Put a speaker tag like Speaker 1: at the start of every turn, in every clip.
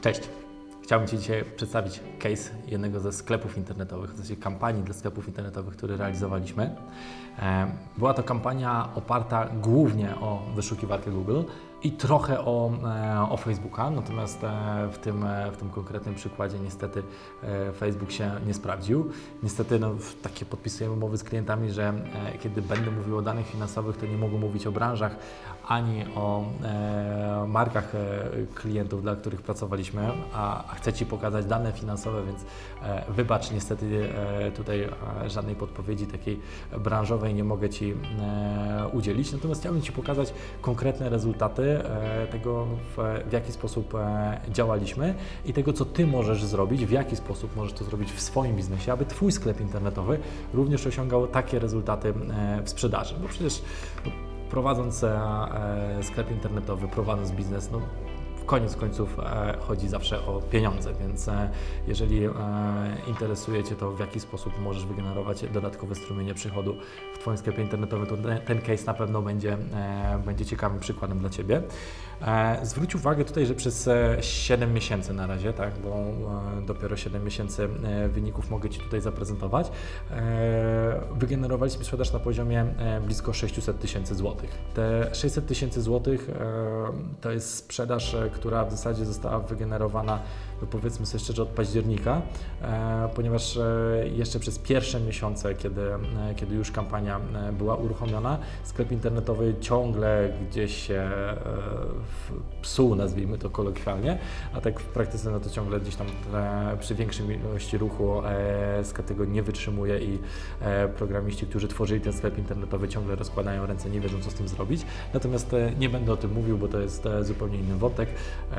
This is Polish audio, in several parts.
Speaker 1: Cześć. Chciałbym Ci dzisiaj przedstawić case jednego ze sklepów internetowych, w zasadzie kampanii dla sklepów internetowych, który realizowaliśmy. E, Była to kampania oparta głównie o wyszukiwarkę Google i trochę o, e, o Facebooka, natomiast e, w tym, w tym konkretnym przykładzie niestety Facebook się nie sprawdził. Niestety no, takie podpisujemy umowy z klientami, że kiedy będę mówił o danych finansowych, to nie mogę mówić o branżach ani o markach e, klientów, dla których pracowaliśmy, a, chcę Ci pokazać dane finansowe, więc e, wybacz, niestety e, tutaj żadnej podpowiedzi takiej branżowej nie mogę Ci udzielić, natomiast chciałbym Ci pokazać konkretne rezultaty tego, w, jaki sposób działaliśmy i tego, co Ty możesz zrobić, w jaki sposób możesz to zrobić w swoim biznesie, aby Twój sklep internetowy również osiągał takie rezultaty w sprzedaży, bo przecież no, prowadząc e, sklep internetowy, prowadząc biznes, no, koniec końców e, chodzi zawsze o pieniądze, więc e, jeżeli e, interesuje Cię to, w jaki sposób możesz wygenerować dodatkowe strumienie przychodu w Twoim sklepie internetowym, to ten- case na pewno będzie, będzie ciekawym przykładem dla Ciebie. Zwróć uwagę tutaj, że przez e, 7 miesięcy na razie, tak, bo dopiero 7 miesięcy wyników mogę Ci tutaj zaprezentować, wygenerowaliśmy sprzedaż na poziomie blisko 600 tysięcy złotych. Te 600 tysięcy złotych to jest sprzedaż, która w zasadzie została wygenerowana, no powiedzmy sobie szczerze, od października, e, ponieważ e, jeszcze przez pierwsze miesiące, kiedy, e, kiedy już kampania była uruchomiona, sklep internetowy ciągle gdzieś się psuł, nazwijmy to kolokwialnie, a tak w praktyce no to ciągle gdzieś tam przy większej ilości ruchu sklep tego nie wytrzymuje i programiści, którzy tworzyli ten sklep internetowy ciągle rozkładają ręce, nie wiedzą co z tym zrobić. Natomiast nie będę o tym mówił, bo to jest zupełnie inny wątek. E,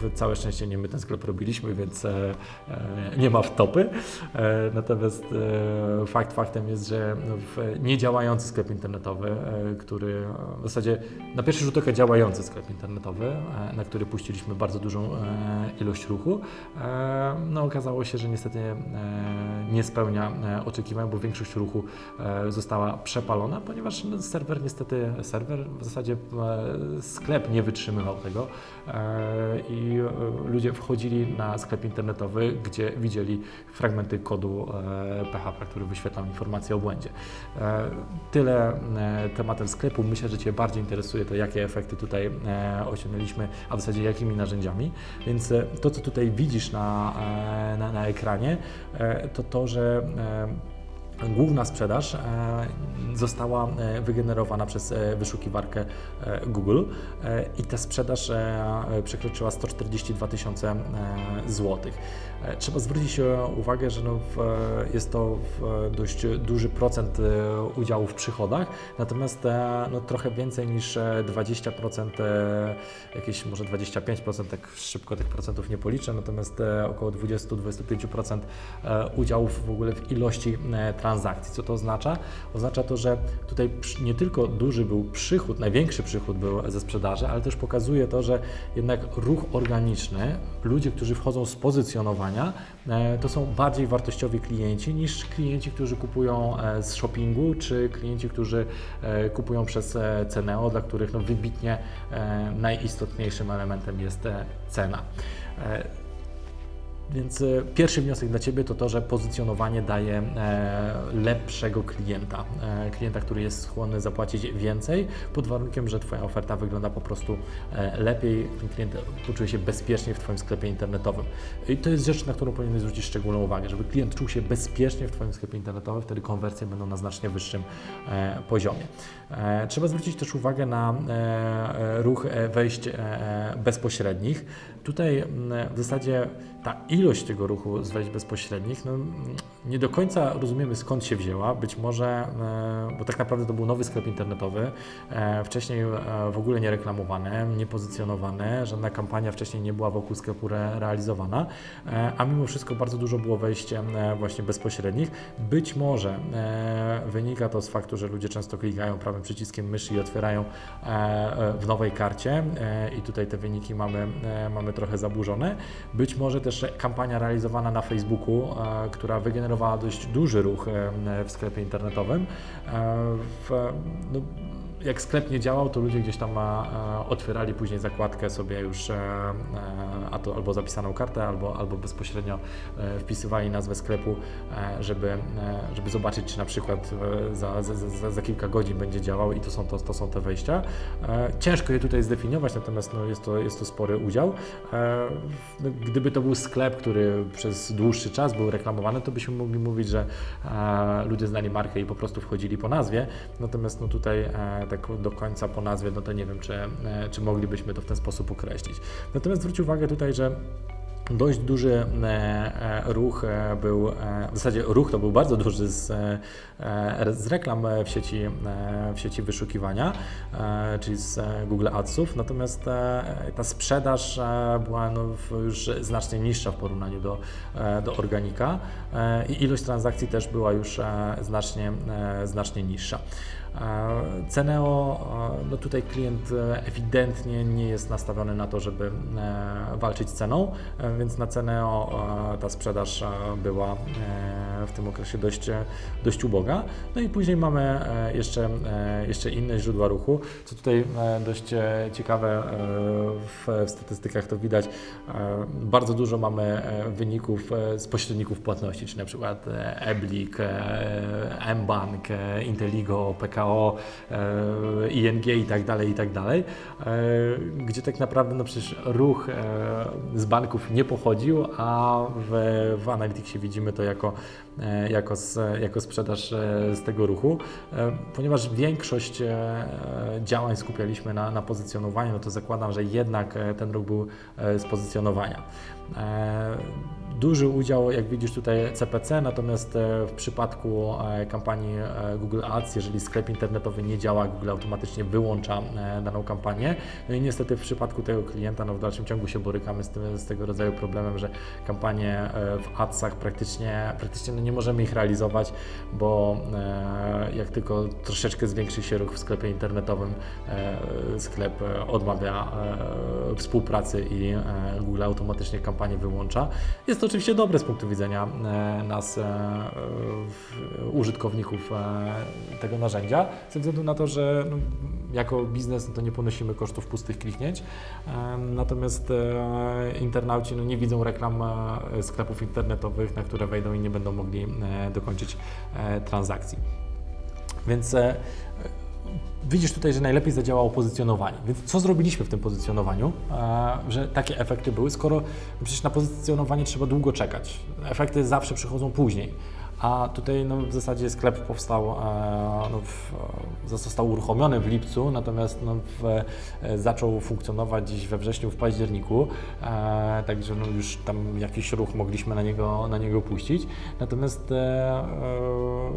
Speaker 1: w całe szczęście nie my ten sklep robiliśmy, więc e, e, nie ma wtopy. Natomiast fakt faktem jest, że no, w niedziałający sklep internetowy, który w zasadzie na pierwszy rzut oka działający sklep internetowy, na który puściliśmy bardzo dużą ilość ruchu, no okazało się, że niestety nie spełnia oczekiwań, bo większość ruchu została przepalona, ponieważ serwer niestety, serwer w zasadzie sklep nie wytrzymywał tego i e, ludzie wchodzili na sklep internetowy, gdzie widzieli fragmenty kodu e, PHP, który wyświetlał informacje o błędzie. E, Tyle e, tematem sklepu. Myślę, że Cię bardziej interesuje to, jakie efekty tutaj e, osiągnęliśmy, a w zasadzie jakimi narzędziami. Więc e, to, co tutaj widzisz na, e, na, na ekranie, e, to to, że e, Główna sprzedaż e, została e, wygenerowana przez e, wyszukiwarkę Google i ta sprzedaż przekroczyła 142 tysiące złotych. E, Trzeba zwrócić e, uwagę, że no w, jest to dość duży procent e, udziału w przychodach, natomiast e, no trochę więcej niż e, 20%, e, jakieś może 25%, tak szybko tych procentów nie policzę, natomiast e, około 20-25% e, udziałów w ogóle w ilości e, transakcji. Co to oznacza? Oznacza to, że tutaj nie tylko duży był przychód, największy przychód był ze sprzedaży, ale też pokazuje to, że jednak ruch organiczny, ludzie, którzy wchodzą z pozycjonowania, e, to są bardziej wartościowi klienci niż klienci, którzy kupują e, z shoppingu, czy klienci, którzy e, kupują przez Ceneo, dla których no, wybitnie najistotniejszym elementem jest cena. Więc e, pierwszy wniosek dla Ciebie to to, że pozycjonowanie daje e, lepszego klienta. E, klienta, który jest skłonny zapłacić więcej, pod warunkiem, że Twoja oferta wygląda po prostu lepiej, ten klient poczuje się bezpiecznie w Twoim sklepie internetowym. I to jest rzecz, na którą powinieneś zwrócić szczególną uwagę, żeby klient czuł się bezpiecznie w Twoim sklepie internetowym, wtedy konwersje będą na znacznie wyższym poziomie. Trzeba zwrócić też uwagę na ruch wejść bezpośrednich. Tutaj m, w zasadzie ta ilość tego ruchu z wejść bezpośrednich, no, nie do końca rozumiemy skąd się wzięła. Być może, e, bo tak naprawdę to był nowy sklep internetowy, e, wcześniej e, w ogóle nie reklamowany, nie pozycjonowany, żadna kampania wcześniej nie była wokół sklepu re, realizowana, a mimo wszystko bardzo dużo było wejść właśnie bezpośrednich. Być może wynika to z faktu, że ludzie często klikają prawym przyciskiem myszy i otwierają w nowej karcie i tutaj te wyniki mamy, mamy trochę zaburzone. Być może też kampania realizowana na Facebooku, e, która wygenerowała dość duży ruch e, w sklepie internetowym. E, w, no, jak sklep nie działał, to ludzie gdzieś tam e, otwierali później zakładkę sobie już, e, e, a to albo zapisaną kartę, albo, albo bezpośrednio wpisywali nazwę sklepu, żeby, żeby zobaczyć, czy na przykład za, za, za, kilka godzin będzie działał i to są, to, to są te wejścia. Ciężko je tutaj zdefiniować, natomiast no, jest, to, jest to spory udział. Gdyby to był sklep, który przez dłuższy czas był reklamowany, to byśmy mogli mówić, że ludzie znali markę i po prostu wchodzili po nazwie. Natomiast no, tutaj tak do końca po nazwie, no to nie wiem, czy, e, czy moglibyśmy to w ten sposób określić. Natomiast zwróć uwagę tutaj, że dość duży e, e, ruch był, w zasadzie ruch to był bardzo duży z, z reklam w sieci, w sieci wyszukiwania, czyli z Google Adsów, natomiast ta sprzedaż była no, już znacznie niższa w porównaniu do, do organika i ilość transakcji też była już znacznie, znacznie niższa. Ceneo, no tutaj klient e, ewidentnie nie jest nastawiony na to, żeby e, walczyć z ceną, e, więc na Ceneo ta sprzedaż była w tym okresie dość, dość uboga. No i później mamy jeszcze, jeszcze inne źródła ruchu, co tutaj dość ciekawe w, statystykach to widać. Bardzo dużo mamy wyników z pośredników płatności, czyli na przykład Eblik, mBank, Inteligo, PKO, e, ING i tak dalej, i tak dalej, e, gdzie tak naprawdę no przecież ruch e, z banków nie pochodził, a w, w Analyticsie widzimy to jako, jako, z, jako sprzedaż z tego ruchu, ponieważ większość działań skupialiśmy na, na pozycjonowaniu, no to zakładam, że jednak ten ruch był z pozycjonowania. Duży udział, jak widzisz tutaj CPC, natomiast e, w przypadku e, kampanii e, Google Ads, jeżeli sklep internetowy nie działa, Google automatycznie wyłącza daną kampanię. No i niestety w przypadku tego klienta, no w dalszym ciągu się borykamy z, tym, z tego rodzaju problemem, że kampanie w Adsach praktycznie, praktycznie no nie możemy ich realizować, bo jak tylko troszeczkę zwiększy się ruch w sklepie internetowym, sklep odmawia współpracy i e, Google automatycznie kampanię wyłącza. Jest to oczywiście dobre z punktu widzenia e, nas, e, użytkowników tego narzędzia, ze względu na to, że no, jako biznes no, to nie ponosimy kosztów pustych kliknięć, natomiast internauci no, nie widzą reklam sklepów internetowych, na które wejdą i nie będą mogli dokończyć transakcji. Więc Widzisz tutaj, że najlepiej zadziałało pozycjonowanie. Więc co zrobiliśmy w tym pozycjonowaniu, e, że takie efekty były, skoro przecież na pozycjonowanie trzeba długo czekać. Efekty zawsze przychodzą później. A tutaj no, w zasadzie sklep powstał, e, no, w, e, został uruchomiony w lipcu, natomiast no, w, e, zaczął funkcjonować dziś we wrześniu, w październiku, e, także no, już tam jakiś ruch mogliśmy na niego, na niego puścić. Natomiast e, e,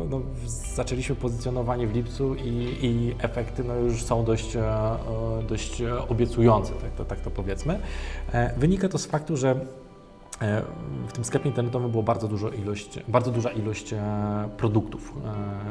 Speaker 1: no, zaczęliśmy pozycjonowanie w lipcu i, i efekty no, już są dość, e, dość obiecujące, tak to, tak to powiedzmy. E, Wynika to z faktu, że W tym sklepie internetowym było bardzo, dużo ilość, bardzo duża ilość e, produktów,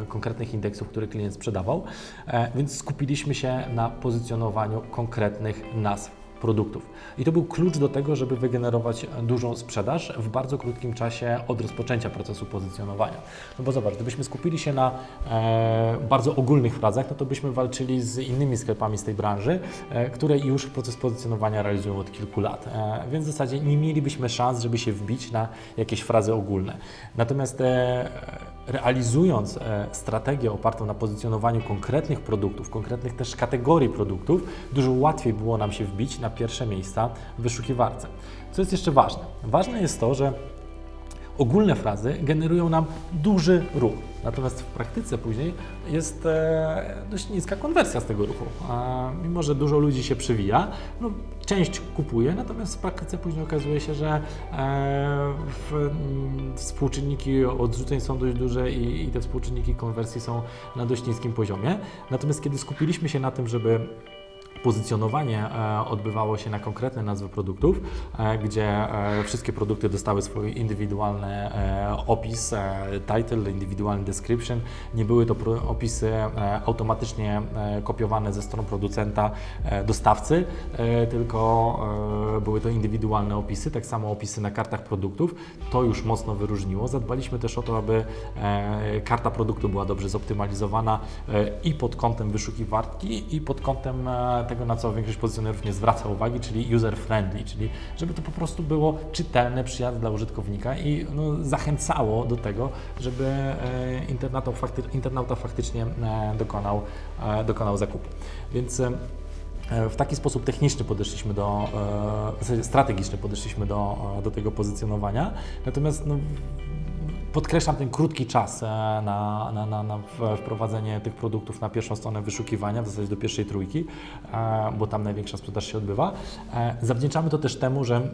Speaker 1: e, konkretnych indeksów, które klient sprzedawał, e, więc skupiliśmy się na pozycjonowaniu konkretnych nazw produktów. I to był klucz do tego, żeby wygenerować dużą sprzedaż w bardzo krótkim czasie od rozpoczęcia procesu pozycjonowania. No bo zobacz, gdybyśmy skupili się na e, bardzo ogólnych frazach, no to byśmy walczyli z innymi sklepami z tej branży, e, które już proces pozycjonowania realizują od kilku lat. E, więc w zasadzie nie mielibyśmy szans, żeby się wbić na jakieś frazy ogólne. Natomiast e, realizując e, strategię opartą na pozycjonowaniu konkretnych produktów, konkretnych też kategorii produktów, dużo łatwiej było nam się wbić na pierwsze miejsca w wyszukiwarce. Co jest jeszcze ważne? Ważne jest to, że ogólne frazy generują nam duży ruch. Natomiast w praktyce później jest e, dość niska konwersja z tego ruchu. A mimo, że dużo ludzi się przywija, no, część kupuje, natomiast w praktyce później okazuje się, że e, w, współczynniki odrzuceń są dość duże i, i te współczynniki konwersji są na dość niskim poziomie. Natomiast kiedy skupiliśmy się na tym, żeby pozycjonowanie e, odbywało się na konkretne nazwy produktów, e, gdzie e, wszystkie produkty dostały swój indywidualny opis, title, indywidualny description. Nie były to opisy automatycznie kopiowane ze stron producenta, dostawcy, tylko były to indywidualne opisy, tak samo opisy na kartach produktów. To już mocno wyróżniło. Zadbaliśmy też o to, aby karta produktu była dobrze zoptymalizowana i pod kątem wyszukiwarki, i pod kątem tego, na co większość pozycjonerów nie zwraca uwagi, czyli user friendly, czyli żeby to po prostu było czytelne, przyjazne dla użytkownika i no, zachęcało do tego, żeby e, internauta, fakty, internauta faktycznie e, dokonał, e, dokonał zakupu. Więc W taki sposób techniczny podeszliśmy do, w zasadzie strategiczny podeszliśmy do, do tego pozycjonowania. Natomiast no, podkreślam ten krótki czas e, na, na, na, na wprowadzenie tych produktów na pierwszą stronę wyszukiwania, w zasadzie do pierwszej trójki, e, bo tam największa sprzedaż się odbywa. E, Zawdzięczamy to też temu, że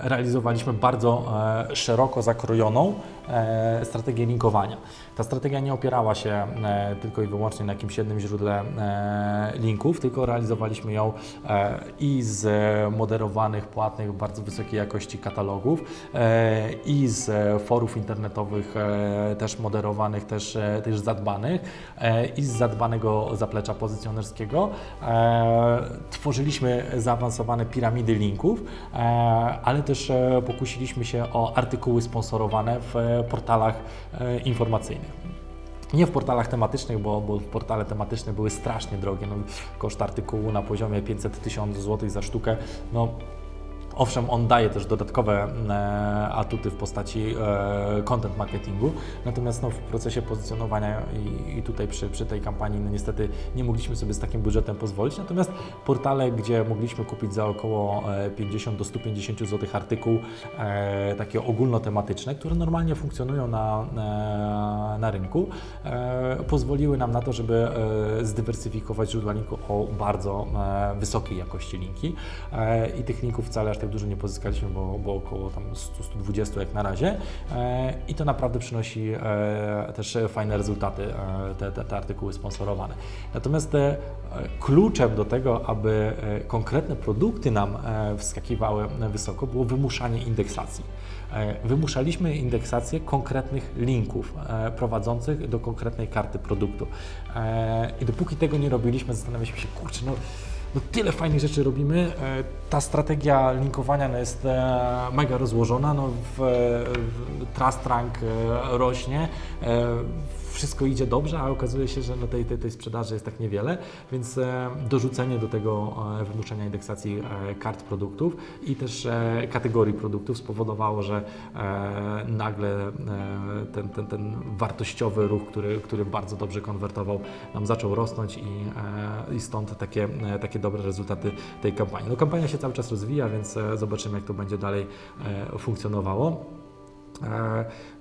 Speaker 1: realizowaliśmy bardzo e, szeroko zakrojoną e, strategię linkowania. Ta strategia nie opierała się e, tylko i wyłącznie na jakimś jednym źródle e, linków, tylko realizowaliśmy ją e, i z moderowanych, płatnych, bardzo wysokiej jakości katalogów e, i z e, forów internetowych e, też moderowanych, też, e, też zadbanych e, i z zadbanego zaplecza pozycjonerskiego. E, Tworzyliśmy zaawansowane piramidy linków, e, ale też e, pokusiliśmy się o artykuły sponsorowane w e, portalach e, informacyjnych. Nie w portalach tematycznych, bo, bo portale tematyczne były strasznie drogie. No, koszt artykułu na poziomie 500 tysięcy złotych za sztukę. No, Owszem, on daje też dodatkowe e, atuty w postaci e, content marketingu, natomiast no, w procesie pozycjonowania i, i tutaj przy, przy tej kampanii no, niestety nie mogliśmy sobie z takim budżetem pozwolić. Natomiast portale, gdzie mogliśmy kupić za około e, 50 do 150 zł artykuł, e, takie ogólnotematyczne, które normalnie funkcjonują na, e, na rynku, e, pozwoliły nam na to, żeby e, zdywersyfikować źródła linku o bardzo e, wysokiej jakości linki. E, I tych linków wcale aż tak dużo nie pozyskaliśmy, bo, bo około tam 100-120 jak na razie. E, I to naprawdę przynosi e, też fajne rezultaty, e, te, te, te artykuły sponsorowane. Natomiast kluczem do tego, aby konkretne produkty nam wskakiwały wysoko, było wymuszanie indeksacji. Wymuszaliśmy indeksację konkretnych linków prowadzących do konkretnej karty produktu. I dopóki tego nie robiliśmy, zastanawialiśmy się, kurczę, no, no tyle fajnych rzeczy robimy. E, Ta strategia linkowania no, jest e, mega rozłożona. No, w, w Trust Rank e, rośnie. E, wszystko idzie dobrze, a okazuje się, że no tej, tej, tej sprzedaży jest tak niewiele, więc e, dorzucenie do tego e, wymuszenia indeksacji e, kart produktów i też kategorii produktów spowodowało, że nagle ten, ten, ten wartościowy ruch, który, który bardzo dobrze konwertował, nam zaczął rosnąć i, i stąd takie, takie dobre rezultaty tej kampanii. No, kampania się cały czas rozwija, więc zobaczymy, jak to będzie dalej funkcjonowało.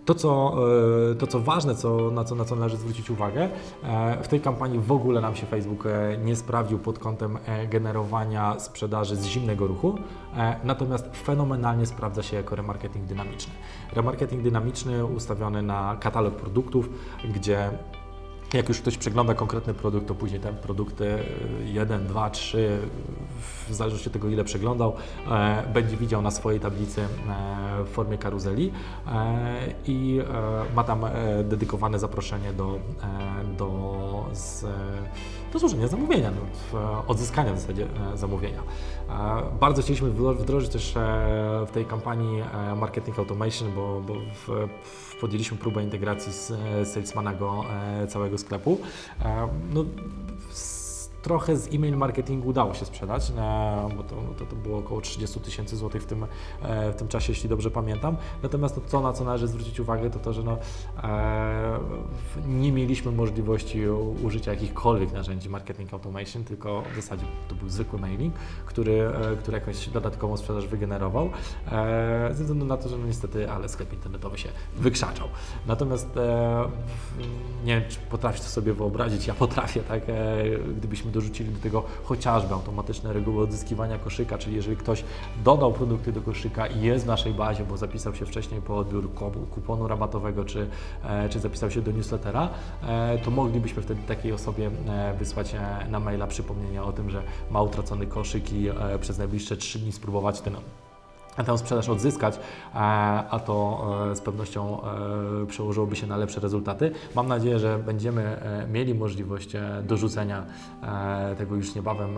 Speaker 1: To co, e, to, co ważne, co, na, co, na co należy zwrócić uwagę, e, w tej kampanii w ogóle nam się Facebook e, nie sprawdził pod kątem generowania sprzedaży z zimnego ruchu, natomiast fenomenalnie sprawdza się jako remarketing dynamiczny. Remarketing dynamiczny ustawiony na katalog produktów, gdzie jak już ktoś przegląda konkretny produkt, to później te produkty 1, 2, 3, w zależności od tego ile przeglądał, e, będzie widział na swojej tablicy e, w formie karuzeli e, i ma tam dedykowane zaproszenie do, do, z, do złożenia zamówienia, no, odzyskania w zasadzie zamówienia. Bardzo chcieliśmy wdro- wdrożyć też w tej kampanii marketing automation, bo, bo w, podjęliśmy próbę integracji z salesmana e, całego sklepu. E, No, s- trochę z e-mail marketingu udało się sprzedać, bo to, to, to było około 30 tysięcy złotych w tym, e, w tym czasie, jeśli dobrze pamiętam. Natomiast to, co, na co należy zwrócić uwagę, to to, że no, e, nie mieliśmy możliwości użycia jakichkolwiek narzędzi marketing automation, tylko w zasadzie to był zwykły mailing, który, e, który jakąś dodatkową sprzedaż wygenerował, ze względu na to, że no niestety, ale sklep internetowy się wykrzaczał. Natomiast nie wiem, czy potrafisz to sobie wyobrazić, ja potrafię, tak, gdybyśmy gdybyśmy dorzucili do tego chociażby automatyczne reguły odzyskiwania koszyka, czyli jeżeli ktoś dodał produkty do koszyka i jest w naszej bazie, bo zapisał się wcześniej po odbiór kuponu rabatowego, czy, e, czy zapisał się do newslettera, e, to moglibyśmy wtedy takiej osobie e, wysłać na maila przypomnienie o tym, że ma utracony koszyk i przez najbliższe 3 dni spróbować ten tę sprzedaż odzyskać, a to e, z pewnością e, przełożyłoby się na lepsze rezultaty. Mam nadzieję, że będziemy e, mieli możliwość dorzucenia tego już niebawem,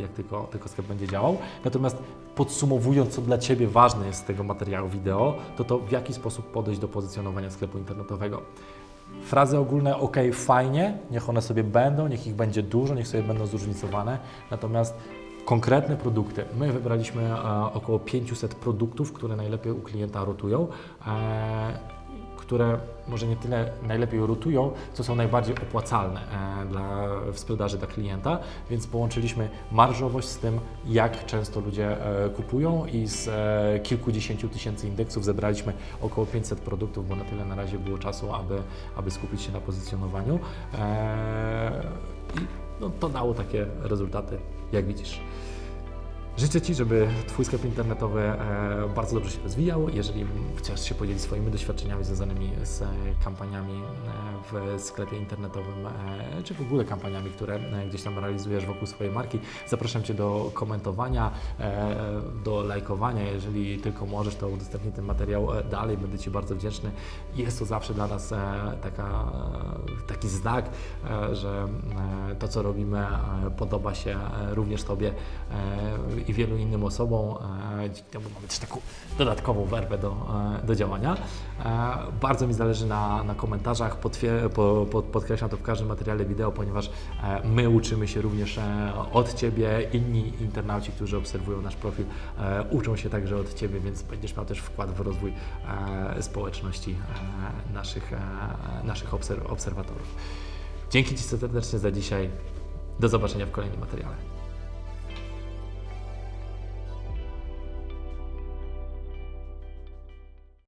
Speaker 1: jak tylko, tylko sklep będzie działał. Natomiast podsumowując, co dla Ciebie ważne jest z tego materiału wideo, to to w jaki sposób podejść do pozycjonowania sklepu internetowego. Frazy ogólne, ok, fajnie, niech one sobie będą, niech ich będzie dużo, niech sobie będą zróżnicowane, natomiast konkretne produkty. My wybraliśmy e, około 500 produktów, które najlepiej u klienta rotują, e, które może nie tyle najlepiej rotują, co są najbardziej opłacalne e, dla, w sprzedaży dla klienta, więc połączyliśmy marżowość z tym, jak często ludzie kupują i z kilkudziesięciu tysięcy indeksów zebraliśmy około 500 produktów, bo na tyle na razie było czasu, aby, aby skupić się na pozycjonowaniu. I no, to dało takie rezultaty, jak widzisz. Życzę Ci, żeby Twój sklep internetowy e, bardzo dobrze się rozwijał. Jeżeli chcesz się podzielić swoimi doświadczeniami związanymi z kampaniami e, w sklepie internetowym, e, czy w ogóle kampaniami, które gdzieś tam realizujesz wokół swojej marki, zapraszam Cię do komentowania, do lajkowania. Jeżeli tylko możesz, to udostępnij ten materiał dalej. Będę Ci bardzo wdzięczny. Jest to zawsze dla nas taka, taki znak, że to, co robimy, podoba się również Tobie i wielu innym osobom. E, Dzięki temu mamy też taką dodatkową werbę do, e, do działania. E, Bardzo mi zależy na, na komentarzach. Potwier- po, po, podkreślam to w każdym materiale wideo, ponieważ my uczymy się również od Ciebie. Inni internauci, którzy obserwują nasz profil, uczą się także od Ciebie, więc będziesz miał też wkład w rozwój społeczności naszych, naszych obser- obserwatorów. Dzięki Ci serdecznie za dzisiaj. Do zobaczenia w kolejnym materiale.